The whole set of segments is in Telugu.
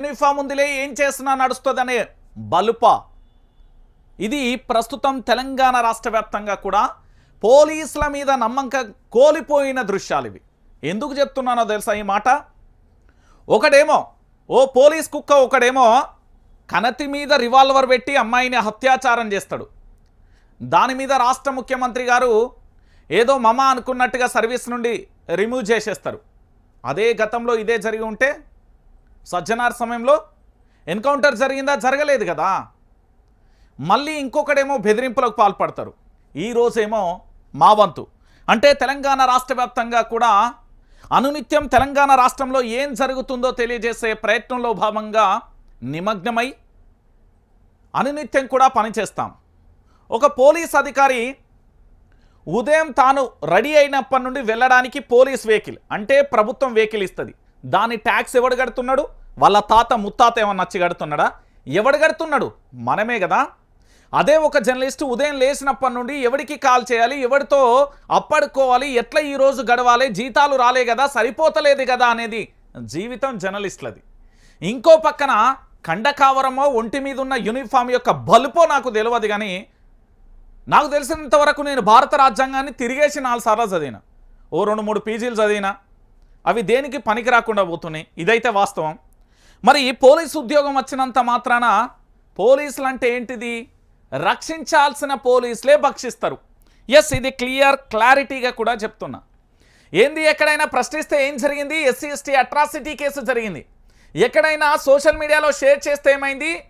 యూనిఫామ్ ఉందిలే ఏం చేస్తున్నా నడుస్తుందనే బలుప. ఇది ప్రస్తుతం తెలంగాణ రాష్ట్ర వ్యాప్తంగా కూడా పోలీసుల మీద నమ్మకం కోల్పోయిన దృశ్యాలు ఇవి. ఎందుకు చెప్తున్నానో తెలుసా ఈ మాట? ఒకడేమో ఓ పోలీస్ కుక్క ఒకడేమో కనతి మీద రివాల్వర్ పెట్టి అమ్మాయిని అత్యాచారం చేస్తాడు. దాని మీద రాష్ట్ర ముఖ్యమంత్రి గారు ఏదో మమ అనుకున్నట్టుగా సర్వీస్ నుండి రిమూవ్ చేసేస్తారు. అదే గతంలో ఇదే జరిగి ఉంటే సజ్జనార్ సమయంలో ఎన్కౌంటర్ జరిగిందా? జరగలేదు కదా. మళ్ళీ ఇంకొకడేమో బెదిరింపులకు పాల్పడతారు. ఈ రోజేమో మా వంతు. అంటే తెలంగాణ రాష్ట్ర వ్యాప్తంగా కూడా అనునిత్యం తెలంగాణ రాష్ట్రంలో ఏం జరుగుతుందో తెలియజేసే ప్రయత్నంలో భాగంగా నిమగ్నమై అనునిత్యం కూడా పనిచేస్తాం. ఒక పోలీస్ అధికారి ఉదయం తాను రెడీ అయినప్పటి నుండి వెళ్ళడానికి పోలీస్ వెహికల్ అంటే ప్రభుత్వం వెహికల్ ఇస్తుంది. దాని ట్యాక్స్ ఎవడు కడుతున్నాడు? వాళ్ళ తాత ముత్తాత ఏమన్నా నచ్చి కడుతున్నాడా? ఎవడు కడుతున్నాడు? మనమే కదా. అదే ఒక జర్నలిస్ట్ ఉదయం లేచినప్పటి నుండి ఎవరికి కాల్ చేయాలి? ఎవరితో అప్పడుకోవాలి? ఎట్లా ఈరోజు గడవాలి? జీతాలు రాలే కదా సరిపోతలేదు కదా అనేది జీవితం జర్నలిస్టులది. ఇంకో పక్కన కండకావరమో ఒంటి మీద ఉన్న యూనిఫామ్ యొక్క బలుపో నాకు తెలియదు కానీ నాకు తెలిసినంత వరకు నేను భారత రాజ్యాంగాన్ని తిరిగేసి నాలుగు సార్లు చదివిన. ఓ రెండు మూడు పీజీలు చదివినా. అవి దేనికి పనికి రాకుండా పోతున్నాయి? ఇదైతే వాస్తవం. మరి ఈ పోలీసు ఉద్యోగం వచ్చినంత మాత్రాన పోలీసులు అంటే ఏంటిది? రక్షించాల్సిన పోలీసులే భక్షిస్తారు. ఎస్ ఇది క్లియర్ క్లారిటీగా కూడా చెప్తున్నా. ఏంది ఎక్కడైనా ప్రశ్నిస్తే ఏం జరిగింది? ఎస్సీ ఎస్టీ అట్రాసిటీ కేసు జరిగింది. ఎక్కడైనా సోషల్ మీడియాలో షేర్ చేస్తే ఏమైంది?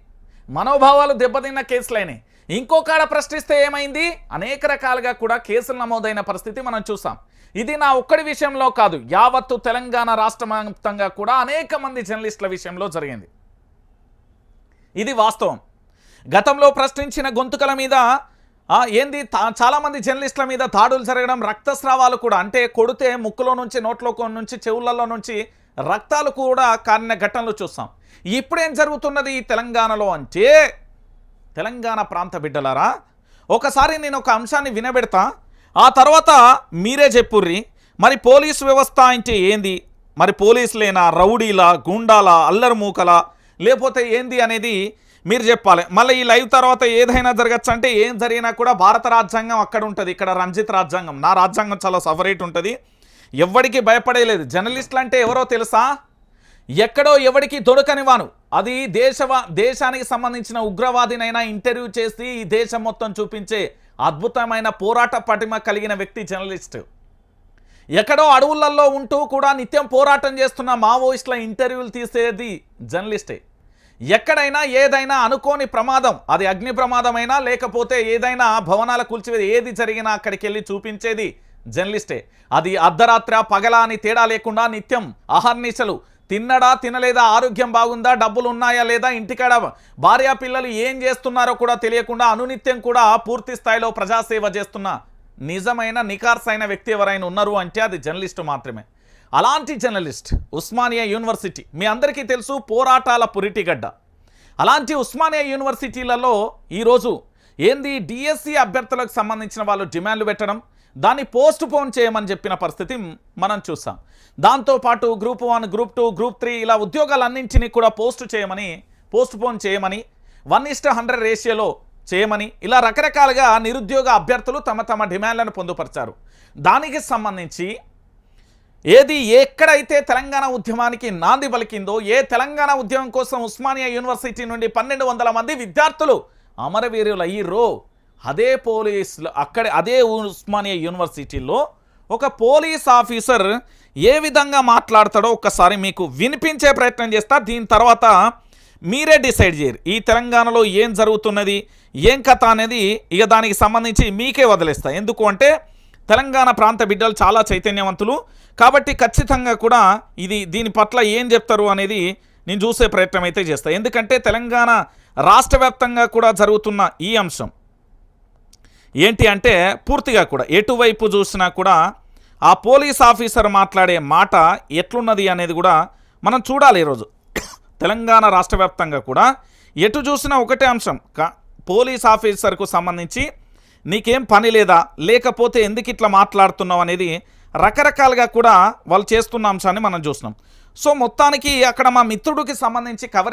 మనోభావాలు దెబ్బతిన్న కేసులైనాయి. ఇంకోకాడ ప్రశ్నిస్తే ఏమైంది? అనేక రకాలుగా కూడా కేసులు నమోదైన పరిస్థితి మనం చూసాం. ఇది నా ఒక్కడి విషయంలో కాదు యావత్తు తెలంగాణ రాష్ట్ర కూడా అనేక మంది జర్నలిస్టుల విషయంలో జరిగింది. ఇది వాస్తవం. గతంలో ప్రశ్నించిన గొంతుకల మీద ఏంది తా- చాలామంది జర్నలిస్టుల మీద దాడులు జరగడం రక్తస్రావాలు కూడా అంటే కొడితే ముక్కులో నుంచి నోట్లో నుంచి చెవులలో నుంచి రక్తాలు కూడా కారిన ఘటనలు చూస్తాం ఇప్పుడేం జరుగుతున్నది ఈ తెలంగాణలో అంటే తెలంగాణ ప్రాంత బిడ్డలారా ఒకసారి నేను ఒక అంశాన్ని వినబెడతా. ఆ తర్వాత మీరే చెప్పుర్రి. మరి పోలీసు వ్యవస్థ అంటే ఏంది? మరి పోలీసులేనా? రౌడీలా? గుండాలా? అల్లరిమూకలా లేకపోతే ఏంది అనేది మీరు చెప్పాలి. మళ్ళీ ఈ లైవ్ తర్వాత ఏదైనా జరగచ్చు అంటే ఏం జరిగినా కూడా భారత రాజ్యాంగం అక్కడ ఉంటుంది. ఇక్కడ రంజిత్ రాజ్యాంగం. నా రాజ్యాంగం చాలా సపరేట్ ఉంటుంది. ఎవ్వడికి భయపడేలేదు. జర్నలిస్టులు అంటే ఎవరో తెలుసా? ఎక్కడో ఎవడికి దొరకనివాను అది దేశవా దేశానికి సంబంధించిన ఉగ్రవాదినైనా ఇంటర్వ్యూ చేసి ఈ దేశం మొత్తం చూపించే అద్భుతమైన పోరాట పటిమ కలిగిన వ్యక్తి జర్నలిస్ట్. ఎక్కడో అడవులలో ఉంటూ కూడా నిత్యం పోరాటం చేస్తున్న మావోయిస్టుల ఇంటర్వ్యూలు తీసేది జర్నలిస్టే. ఎక్కడైనా ఏదైనా అనుకోని ప్రమాదం అది అగ్ని ప్రమాదమైనా లేకపోతే ఏదైనా భవనాల కూల్చివేది ఏది జరిగినా అక్కడికి వెళ్ళి చూపించేది జర్నలిస్టే. అది అర్ధరాత్ర పగల అని తేడా లేకుండా నిత్యం అహర్నిశలు తిన్నడా తినలేదా ఆరోగ్యం బాగుందా డబ్బులు ఉన్నాయా లేదా ఇంటికాడ భార్యా పిల్లలు ఏం చేస్తున్నారో కూడా తెలియకుండా అనునిత్యం కూడా పూర్తి స్థాయిలో ప్రజాసేవ చేస్తున్న నిజమైన నికార్సైన వ్యక్తి ఎవరైనా ఉన్నారు అంటే అది జర్నలిస్టు మాత్రమే. అలాంటి జర్నలిస్ట్ ఉస్మానియా యూనివర్సిటీ మీ అందరికీ తెలుసు పోరాటాల పురిటిగడ్డ. అలాంటి ఉస్మానియా యూనివర్సిటీలలో ఈరోజు ఏంది? డిఎస్సి అభ్యర్థులకు సంబంధించిన వాళ్ళు డిమాండ్లు పెట్టడం? దాన్ని పోస్ట్ పోన్ చేయమని చెప్పిన పరిస్థితి మనం చూసాం. దాంతోపాటు group one group two group three ఇలా ఉద్యోగాలన్నింటినీ కూడా పోస్ట్ చేయమని పోస్ట్ పోన్ చేయమని వన్ ఇస్ట్ హండ్రెడ్ రేషియోలో చేయమని ఇలా రకరకాలుగా నిరుద్యోగ అభ్యర్థులు తమ తమ డిమాండ్లను పొందుపరిచారు. దానికి సంబంధించి ఏది ఎక్కడైతే తెలంగాణ ఉద్యమానికి నాంది పలికిందో ఏ తెలంగాణ ఉద్యమం కోసం ఉస్మానియా యూనివర్సిటీ నుండి పన్నెండు వందల మంది విద్యార్థులు అమరవీరులు అయ్యిర్రో అదే పోలీసులు అక్కడ అదే ఉస్మానియా యూనివర్సిటీలో ఒక పోలీస్ ఆఫీసర్ ఏ విధంగా మాట్లాడతాడో ఒక్కసారి మీకు వినిపించే ప్రయత్నం చేస్తా. దీని తర్వాత మీరే డిసైడ్ చేయరు. ఈ తెలంగాణలో ఏం జరుగుతున్నది ఏం కథ అనేది ఇక దానికి సంబంధించి మీకే వదిలేస్తా. ఎందుకు అంటే తెలంగాణ ప్రాంత బిడ్డలు చాలా చైతన్యవంతులు. కాబట్టి ఖచ్చితంగా కూడా ఇది దీని పట్ల ఏం చెప్తారు అనేది నేను చూసే ప్రయత్నం అయితే చేస్తాను ఎందుకంటే తెలంగాణ రాష్ట్ర వ్యాప్తంగా కూడా జరుగుతున్న ఈ అంశం. ఏంటి అంటే పూర్తిగా కూడా ఎటువైపు చూసినా కూడా ఆ పోలీస్ ఆఫీసర్ మాట్లాడే మాట ఎట్లున్నది అనేది కూడా మనం చూడాలి ఈరోజు. తెలంగాణ రాష్ట్ర వ్యాప్తంగా కూడా ఎటు చూసినా ఒకటే అంశం. కా పోలీస్ ఆఫీసర్కు సంబంధించి నీకేం పని లేదా లేకపోతే ఎందుకు ఇట్లా మాట్లాడుతున్నావు అనేది రకరకాలుగా కూడా వాళ్ళు చేస్తున్న అంశాన్ని మనం చూస్తున్నాం. సో మొత్తానికి అక్కడ మా మిత్రుడికి సంబంధించి కవరేజ్